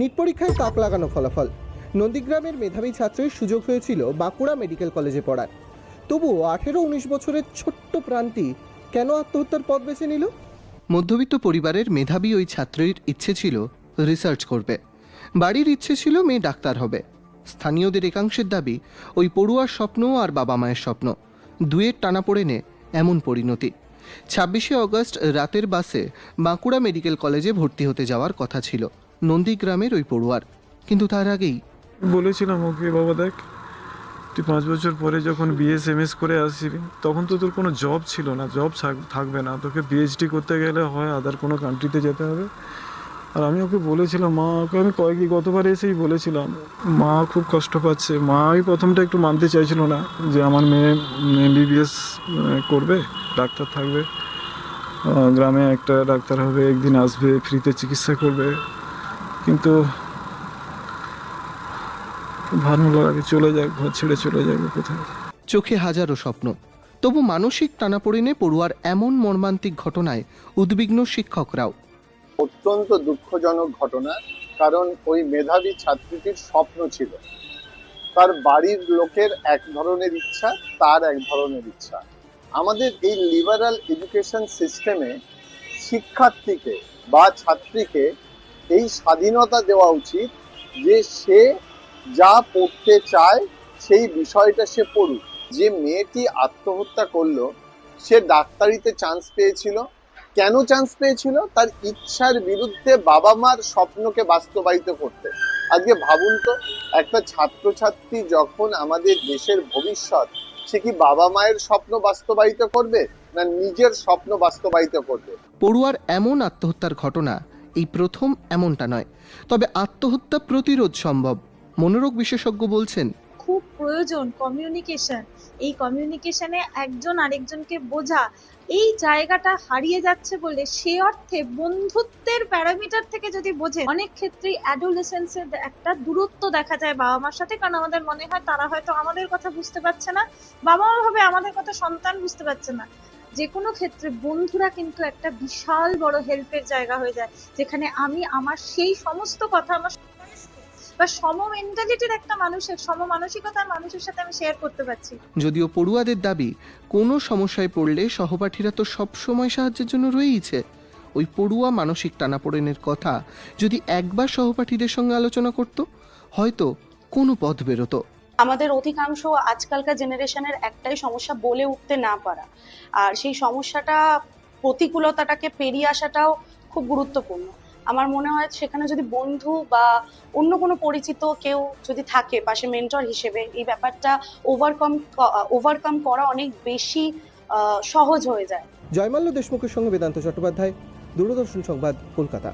NEET পরীক্ষায় তাক লাগানো ফলাফল। নন্দীগ্রামের মেধাবী ছাত্রের সুযোগ হয়েছিল বাঁকুড়া মেডিকেল কলেজে পড়ার। তবুও আঠেরো উনিশ বছরের ছোট্ট প্রাণটি কেন আত্মহত্যার পথ বেছে নিল? মধ্যবিত্ত পরিবারের মেধাবী ওই ছাত্রীর ইচ্ছে ছিল রিসার্চ করবে। বাড়ির ইচ্ছে ছিল মেয়ে ডাক্তার হবে। স্থানীয়দের একাংশের দাবি, ওই পড়ুয়ার স্বপ্ন আর বাবা মায়ের স্বপ্ন। দুয়ের টানা পড়ে নে এমন পরিণতি। ছাব্বিশে অগস্ট রাতের বাসে বাঁকুড়া মেডিকেল কলেজে ভর্তি হতে যাওয়ার কথা ছিল। নন্দীগ্রামের ওই পড়ুয়ার। কিন্তু তার আগেই বলেছিলাম ওকে, বাবা দেখ, তুই পাঁচ বছর পরে যখন বিএস এম এস করে আসছিলি, তখন তো তোর কোনো জব ছিল না জব থাকবে না। তোকে পিএইচডি করতে গেলে হয় আদার কোনো কান্ট্রিতে যেতে হবে। আর আমি ওকে বলেছিলাম, মা, ওকে আমি কয়েক গতবার এসেই বলেছিলাম, মা খুব কষ্ট পাচ্ছে। মা মাই প্রথমটা একটু মানতে চাইছিল না যে আমার মেয়ে এমবিবিএস করবে, ডাক্তার থাকবে। গ্রামে একটা ডাক্তার হবে, একদিন আসবে, ফ্রিতে চিকিৎসা করবে। কিন্তু ভালো লাগে চলে যাক ঘর ছেড়ে চলে যাবে কোথায়? চোখে হাজারো স্বপ্ন। তবু মানসিক টানাপোড়েনে পড়ুয়ার এমন মর্মান্তিক ঘটনায় উদ্বিগ্ন শিক্ষকরাও। অত্যন্ত দুঃখজনক ঘটনা কারণ ওই মেধাবী ছাত্রীটির স্বপ্ন ছিল। তার বাড়ির লোকের এক ধরনের ইচ্ছা তার এক ধরনের ইচ্ছা। আমাদের এই লিবারাল এডুকেশন সিস্টেমে শিক্ষার্থীকে বা ছাত্রীকে এই স্বাধীনতা দেওয়া উচিত যে সে যা পড়তে চায় সেই বিষয়টা সে পড়ুক। যে মেয়েটি আত্মহত্যা করল, সে ডাক্তারিতে চান্স পেয়েছিল। কেন চান্স পেয়েছিল? তার ইচ্ছার বিরুদ্ধে বাবা মার স্বপ্নকে বাস্তবায়িত করতে। আজকে ভাবুন তো, একটা ছাত্রছাত্রী যখন আমাদের দেশের ভবিষ্যৎ, সে কি বাবা মায়ের স্বপ্ন বাস্তবায়িত করবে না নিজের স্বপ্ন বাস্তবায়িত করবে? পড়ুয়ার এমন আত্মহত্যার ঘটনা এই প্রথম এমনটা নয়। তবে আত্মহত্যা প্রতিরোধ সম্ভব, মনোরোগ বিশেষজ্ঞ বলছেন। খুব প্রয়োজন কমিউনিকেশন এই কমিউনিকেশনে একজন আরেকজনকে বোঝা, এই জায়গাটা হারিয়ে যাচ্ছে বলে সে অর্থে বন্ধুত্বের প্যারামিটার থেকে যদি বোঝে, অনেক ক্ষেত্রেই অ্যাডোলেসেন্সের একটা দূরত্ব দেখা যায় বাবা মার সাথে। কারণ আমাদের মনে হয় তারা হয়তো আমাদের কথা বুঝতে পারছে না বাবা মা ভাবে আমাদের কথা সন্তান বুঝতে পারছে না। যে কোনো ক্ষেত্রে বন্ধুরা কিন্তু একটা বিশাল বড় হেল্পের জায়গা হয়ে যায়, যেখানে আমি আমার সেই সমস্ত কথা আমার বা সম মেন্টালিটির একটা মানুষের সম মানসিকতার মানুষের সাথে আমি শেয়ার করতে পারছি। যদিও পড়ুয়াদের দাবি, কোনো সমস্যায় পড়লে সহপাঠীরা তো সবসময় সাহায্যের জন্য রয়েইছে। ওই পড়ুয়া মানসিক টানাপোড়েনের কথা যদি একবার সহপাঠীদের সঙ্গে আলোচনা করত, হয়তো কোনো পথ বেরোতো। আমাদের অধিকাংশ আজকালকার জেনারেশনের একটাই সমস্যা বলে উঠতে না পারা। আর সেই সমস্যাটা, প্রতিকূলতাটাকে পেরিয়ে আসাটাও খুব গুরুত্বপূর্ণ। আমার মনে হয় সেখানে যদি বন্ধু বা অন্য কোনো পরিচিত কেউ যদি থাকে, পাশে মেন্টর হিসেবে, এই ব্যাপারটা ওভারকাম ওভারকাম করা অনেক বেশি সহজ হয়ে যায়। জয়মাল্য দেশমুখের সঙ্গে বেদান্ত চট্টোপাধ্যায়, দূরদর্শন সংবাদ, কলকাতা।